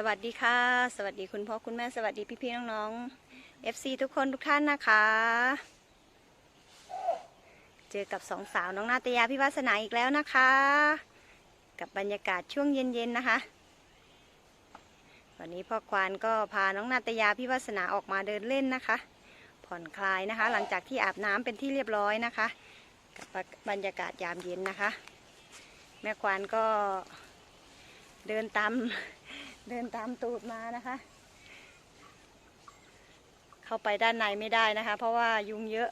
สวัสดีค่ะ สวัสดีคุณพ่อคุณแม่สวัสดีพี่ๆน้องๆ FC ทุกคนทุกท่านนะคะ เจอกับสองสาวน้องนาตยาพิวาสนาอีกแล้วนะคะ กับบรรยากาศช่วงเย็นๆนะคะ วันนี้พ่อควานก็พาน้องนาตยาพิวาสนาออกมาเดินเล่นนะคะ ผ่อนคลายนะคะ หลังจากที่อาบน้ำเป็นที่เรียบร้อยนะคะ กับบรรยากาศยามเย็นนะคะ แม่ควานก็เดินตาม เดินตามตูดมานะคะ เข้าไปด้านในไม่ได้นะคะ เพราะว่ายุงเยอะ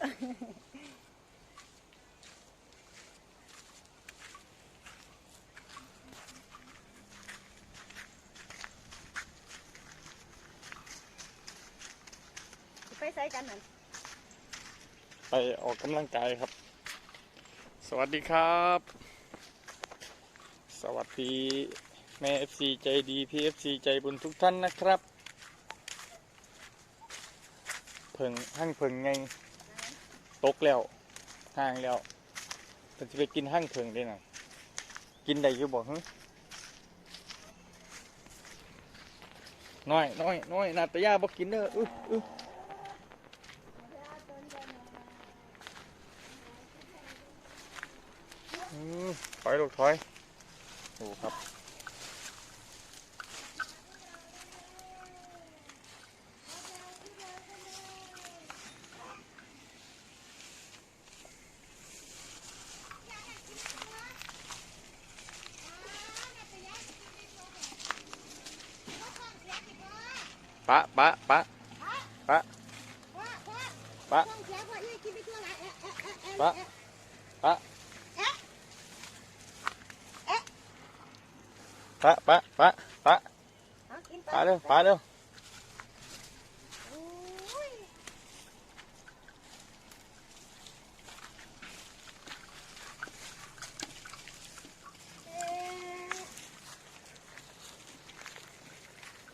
ไปใส่กันนั่นไปออกกำลังกายครับ สวัสดีครับ สวัสดี แม่ FC ใจดีพี่ FC ใจบุญทุกท่านนะครับ เพิ่งห้างเพิ่งไงตกแล้วห่างแล้วเพิ่นจะไปกินห้างเพิ่งได้หน่อยกินได้อยู่บ่ฮึน้อยน้อยน้อยนาตยาบ่กินเด้ออื้ออื้ออถอยลูกถอยดูครับ ปะปะปะปะปะปะปะปะปะปะปะเอากินไปปะเร็วปะเร็ว โอ้ย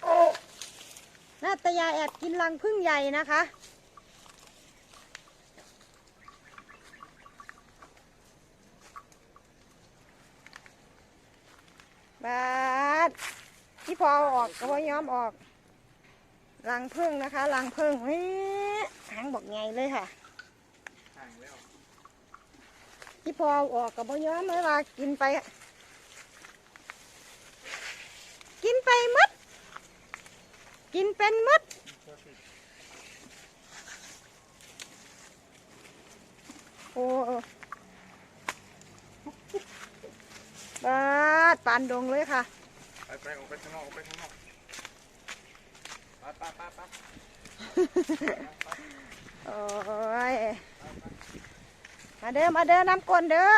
เอ๊ะนาต ยาแอบกินรังพึ่งใหญ่นะคะ บาดที่พอเอาออกก็พอยอมออก รังพึ่งนะคะรังพึ่งเฮ้ยหางบอกไงเลยค่ะห่างแล้วที่พอเอาออกก็พอยอมเลยว่ากินไป กินไปหมด กินเป็นหมดโอ้บาดปานดงเลยค่ะ ไปไปออกไปข้างนอกออกไปข้างนอกปะปะปะปะโอ้ย มาเด้อมาเด้อน้ำกลนเด้อ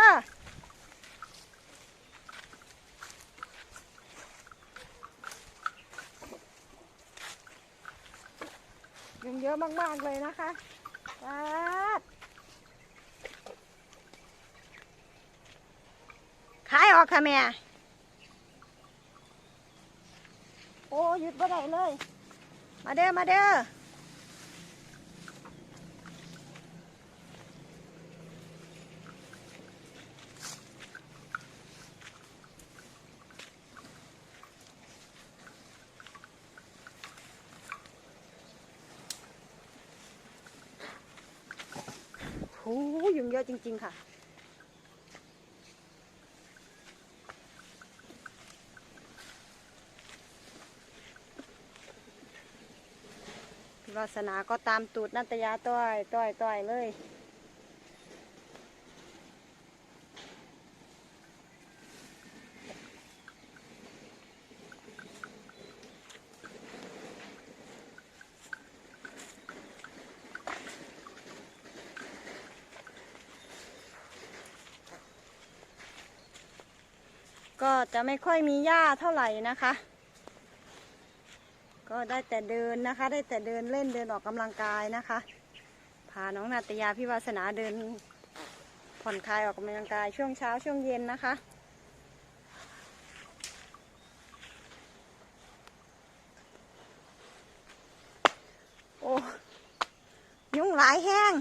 ยังเยอะมากๆเลยนะคะปาดขายออกค่ะแม่ โอ้หยุดบ่ได้เลย มาเด้อ มาเด้อ โอ้ยุงเยอะจริง ๆ ค่ะ วาสนาก็ตามตูดนัตยาต้อย ต้อย ต้อยเลย ก็จะไม่ค่อยมีหญ้าเท่าไหร่นะคะ ก็ได้แต่เดินนะคะ ได้แต่เดินเล่นเดินออกกำลังกายนะคะพาน้องนาตยาพี่วาสนาเดินผ่อนคลายออกกำลังกายช่วงเช้าช่วงเย็นนะคะ โอ้ ยุงหลายแห้ง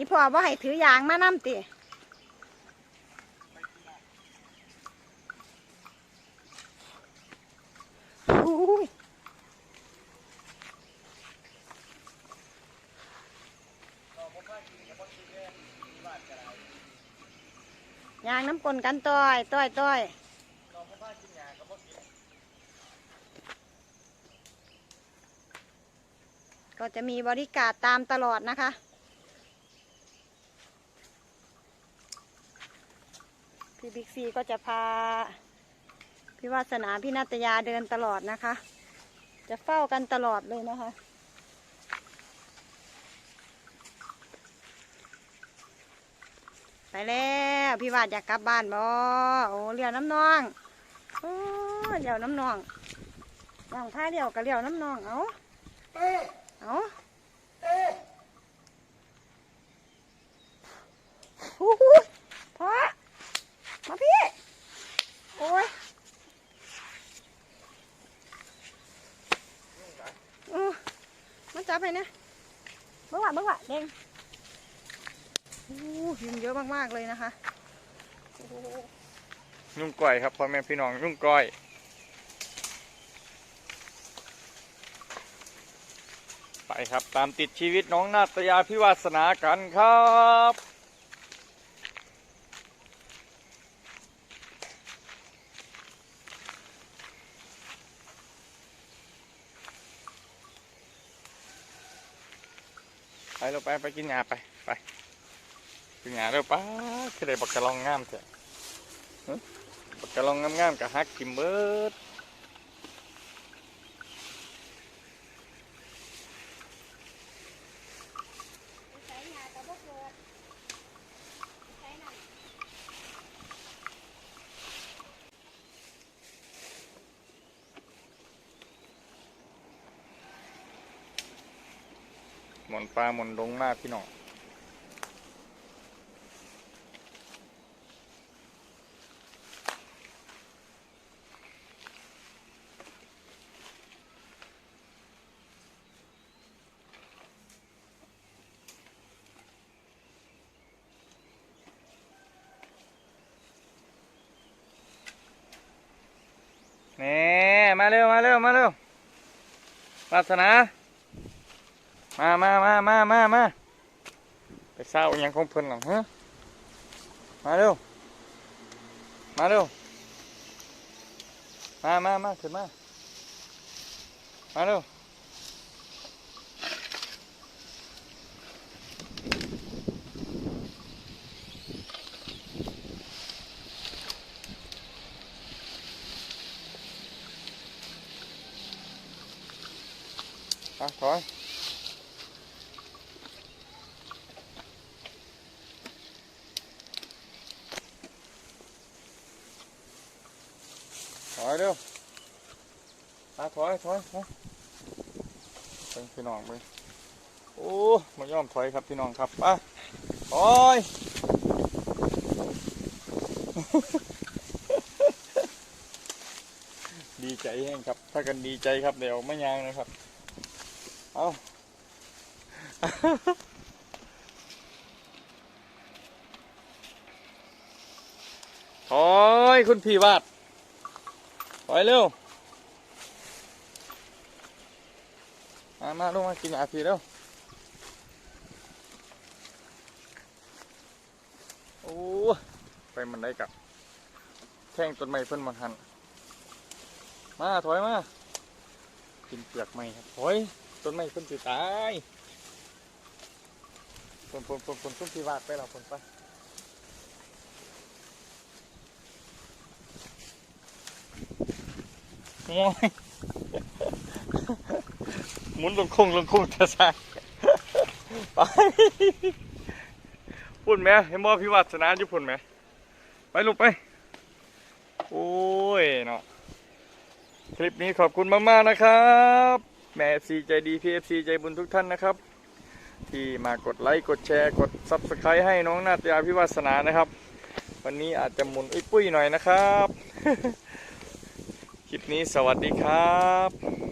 อีพ่อบ่าให้ถือยางมานํติยางน้ำกลนกันต้อย ต้อยต้อยก็จะมีบริการตามตลอดนะคะ พี่บิ๊กซีก็จะพา พี่วาสนาพี่นาตยาเดินตลอดนะคะ จะเฝ้ากันตลอดเลยนะคะ ไปแล้วพี่วาดอยากกลับบ้านบ่โอ้เลี้ยวน้ำนองโอ้เลี้ยวน้ำนองน้องท่าเลี้ยวกับเลี้ยวน้ำนองเอาเอาโอ้โหพ่อ มาพี่ โอ้ยเออมันจับไปนะเมื่อวานเมื่อวานเด้งโอ้ยุงเยอะมากๆเลยนะคะโอ้โหยุ่งก้อยครับพ่อแม่พี่น้องยุ่งก้อย ไปครับตามติดชีวิตน้องนาตยาพิวาสนากันครับ ไปเราไปไปกินหญ้าไปไปกินหญ้าเร็วป้าคือได้บักกะลองงามเถอะบักกะลองงามๆกับฮักกิมเบิร์ด หมอนปลาหมอนดงมาพี่น้องนี่มาเร็ว มาเร็ว มาเร็ววาสนา มามามามามามาไปเศร้าอหยังของเพิ่นหรอฮะมาเร็ว มาเร็ว มามามาขึ้นมา มาเร็ว À, thôi. Thôi đâu. À, thôi, thôi, thôi. เป็นพี่น้องไปโอ้มายอมถอยครับพี่น้องครับไปถอยดีใจแห้งครับ ถ้ากันดีใจครับเดี๋ยวไม่ยางนะครับ เอาถอยคุณพี่วาด อยเร็ว มา มาลงมากินยาพีเร็ว โอ้ ไปมันได้กับ แท่งต้นไม้เพิ่นมาหัน มาถอยมา กินเปลือกไม้ครับถอย ต้นไม้เพิ่นสิตายปนปนปนปนต้นที่วาดไปแล้วปนไป โอ้ยหมุนลงคงลงคงจะสร้าไปพุ่นไหมเห็นบ่พี่วัดสนานอยู่พุ่นไหมไปลูกไป โอ้ยเนาะคลิปนี้ขอบคุณมากๆนะครับแม่ FC ใจดีพี่ FC ใจบุญทุกท่านนะครับ ที่มากดไลค์กดแชร์กด Subscribe ให้น้องนาตยาพิวาสนานะครับ วันนี้อาจจะหมุนอุ้ยปุ้ยหน่อยนะครับ คลิปนี้สวัสดีครับ